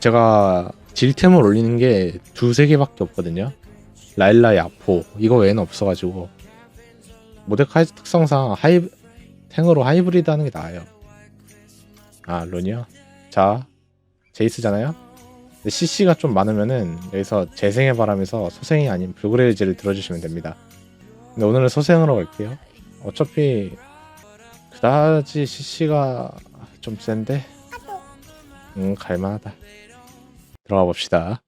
제가 딜템을 올리는 게 두세 개밖에 없거든요. 라일라 야포 이거 외에는 없어가지고 모데카이 특성상 하이 탱으로 하이브리드 하는 게 나아요. 아 론이요? 자 제이스잖아요. CC가 좀 많으면은 여기서 재생의 바람에서 소생이 아닌 불그레이즈를 들어주시면 됩니다. 근데 오늘은 소생으로 갈게요. 어차피 그다지 CC가 좀 센데 음 갈만하다. 들어가 봅시다.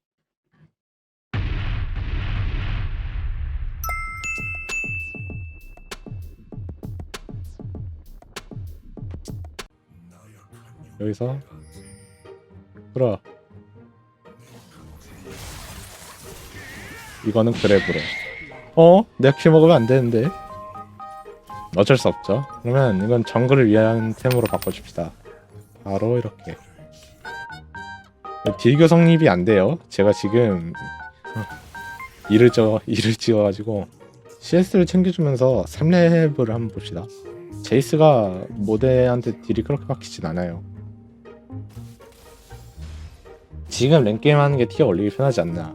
여기서 끌어 이거는 그랩으로 어? 내가 키 먹으면 안 되는데 어쩔 수 없죠 그러면 이건 정글을 위한 템으로 바꿔줍시다 바로 이렇게 딜교 성립이 안 돼요. 제가 지금 일을 저 일을 지어가지고 CS를 챙겨주면서 3렙을 한번 봅시다. 제이스가 모데한테 딜이 그렇게 박히진 않아요. 지금 랭게임 하는 게 티어 올리기 편하지 않나.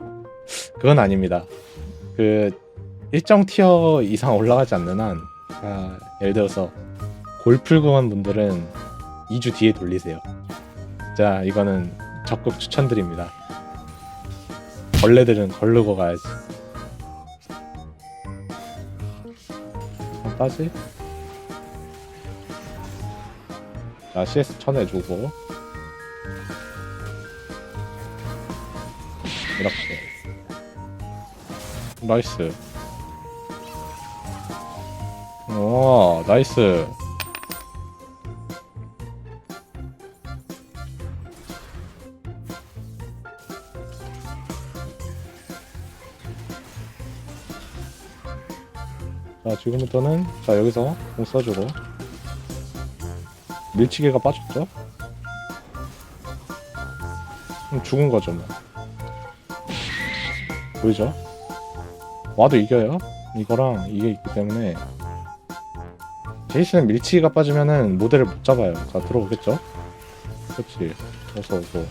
그건 아닙니다. 그 일정 티어 이상 올라가지 않는 한 아, 예를 들어서 골풀고 한 분들은 2주 뒤에 돌리세요. 자 이거는 적극 추천드립니다. 벌레들은 걸르고 가야지. 한 따지? 자 CS 쳐내주고. 이렇게. 나이스. 오 나이스 자 지금부터는 자 여기서 공 써주고 밀치개가 빠졌죠? 그럼 죽은 거죠 뭐. 보이죠? 와도 이겨요? 이거랑 이게 있기 때문에 제이스는 밀치기가 빠지면은 모델을 못 잡아요. 자 들어오겠죠? 그렇지. 어서 오고.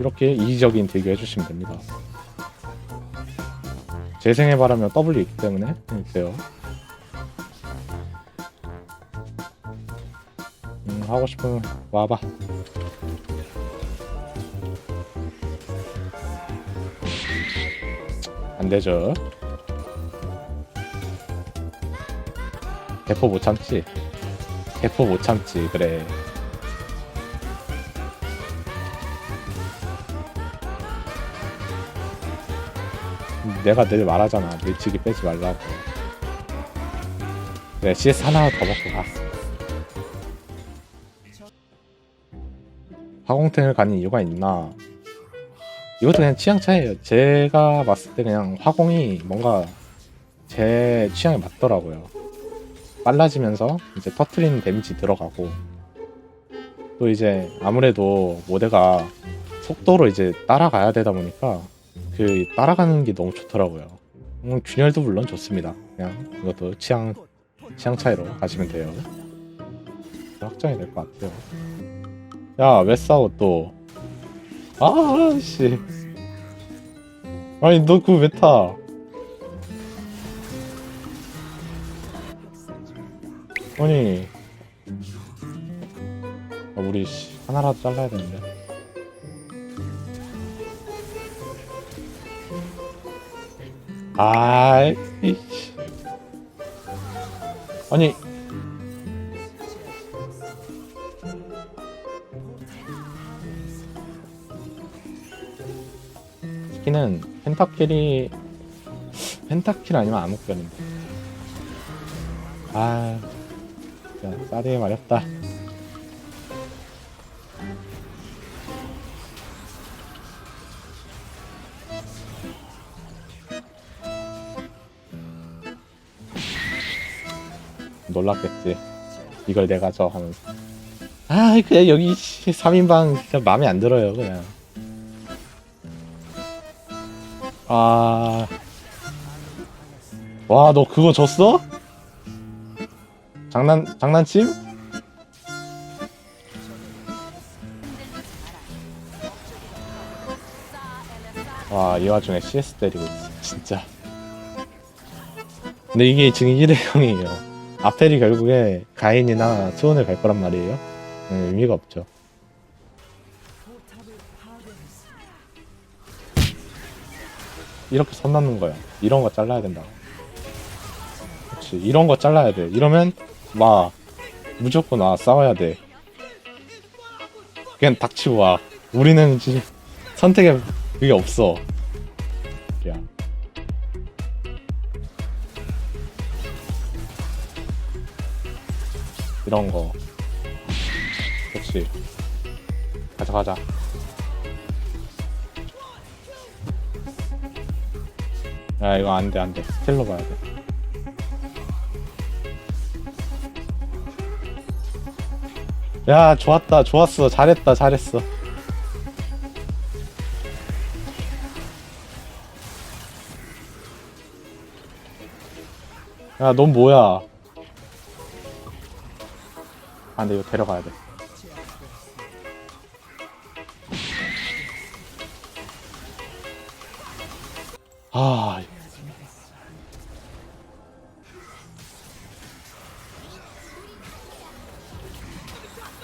이렇게 이기적인 대기 해주시면 됩니다 재생의 바라면 W 있기 때문에 돼요 음, 하고 싶으면 와봐 안 되죠. 대포 못 참지. 대포 못 참지. 그래. 내가 늘 말하잖아. 밀치기 빼지 말라고. 그래, CS 하나 더 먹고 가. 화공탱을 가는 이유가 있나? 이것도 그냥 취향 차이예요. 제가 봤을 때 그냥 화공이 뭔가 제 취향에 맞더라고요. 빨라지면서 이제 터트리는 데미지 들어가고 또 이제 아무래도 모델가 속도로 이제 따라가야 되다 보니까 그 따라가는 게 너무 좋더라고요. 음, 균열도 물론 좋습니다. 그냥 이것도 취향 취향 차이로 가시면 돼요. 확정이 될 것 같아요. 야 왜 싸워 또? 아 씨 아니 너 그거 왜 타? 아니 아, 우리 씨 하나라도 잘라야 되는데 아이 씨. 아니. 스키는 펜타킬이 펜타킬 아니면 암흑변인데. 아 진짜 쌀이 마렵다 놀랐겠지 이걸 내가 저 하면서 아 그냥 여기 3인방 진짜 마음에 안 들어요 그냥 아. 와, 너 그거 줬어? 장난, 장난침? 와, 이 와중에 CS 때리고 있어. 진짜. 근데 이게 지금 1회0이에요. 아펠이 결국에 가인이나 수원을 갈 거란 말이에요. 음, 의미가 없죠. 이렇게 선 넘는 거야. 이런 거 잘라야 된다. 그렇지. 이런 거 잘라야 돼. 이러면 막 무조건 와 싸워야 돼. 그냥 닥치고 와. 우리는 지금 선택에 그게 없어. 야. 이런 거. 그렇지. 가자 가자. 야 이거 안돼 안돼. 스텔로 봐야 돼. 야 좋았다 좋았어 잘했다 잘했어. 야, 넌 뭐야? 아, 근데 이거 데려가야 돼. 아,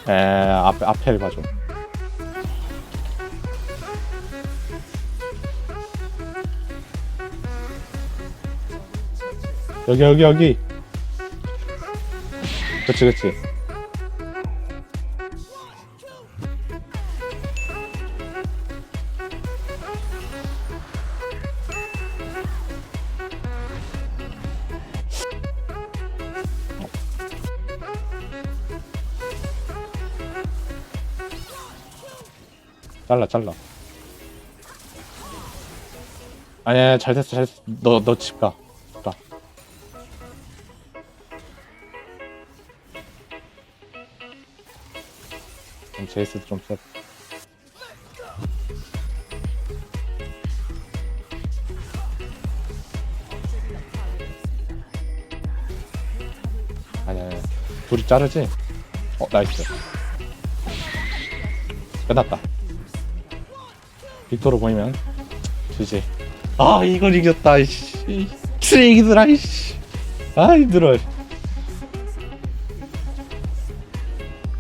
에, 앞에, 앞에 봐줘. 여기, 여기, 여기. 그치, 그치. 잘라, 잘라. 아니야, 잘 됐어, 잘 됐어. 너, 너 집 가. 가. 그럼 제이스 좀 써. 아니야, 아니야. 둘이 자르지? 어, 나이스. 끝났다. 빅토르 보이면 주지. 아, 이걸 이겼다, 이씨. 쓰레기들아, 이씨. 아, 힘들어.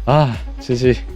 아, 지지.